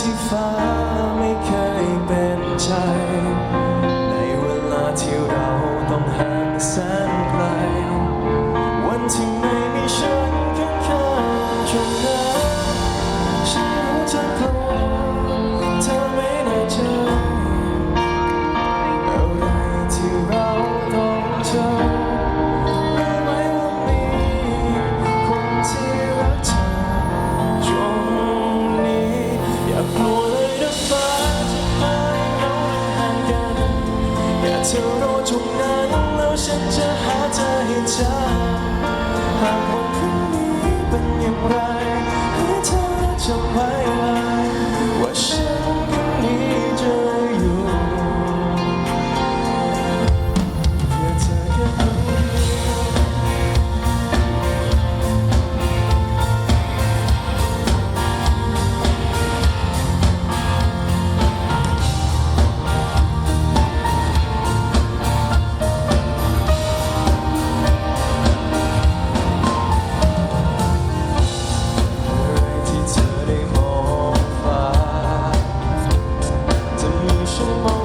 ที่ฟ้าไม่เคยเป็นใจ ในเวลาที่เราต้องห่างแสน เธอรู้ทุกงานแล้วฉันจะหาเธอให้เจอหากวันพรุ่งนี้เป็นอย่างไรให้เธอจำไว้ so much.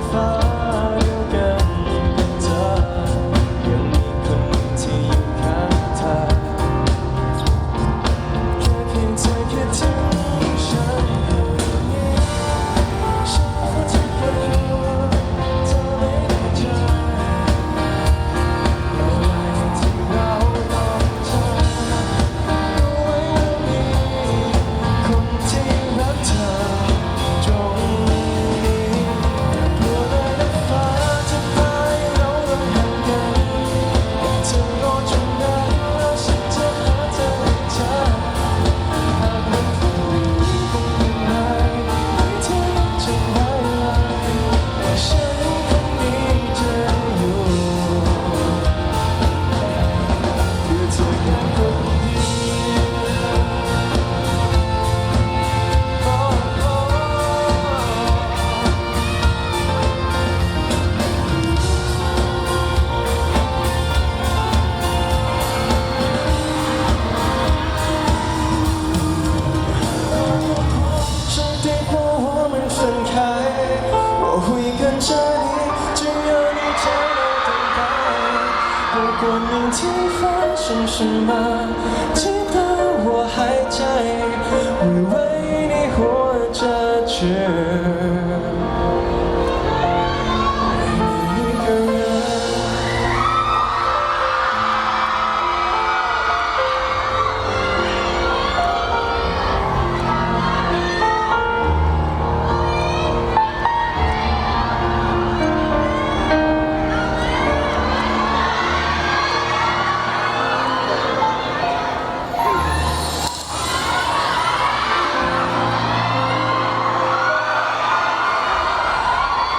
我明天发生什么？记得我还在，我为你活着。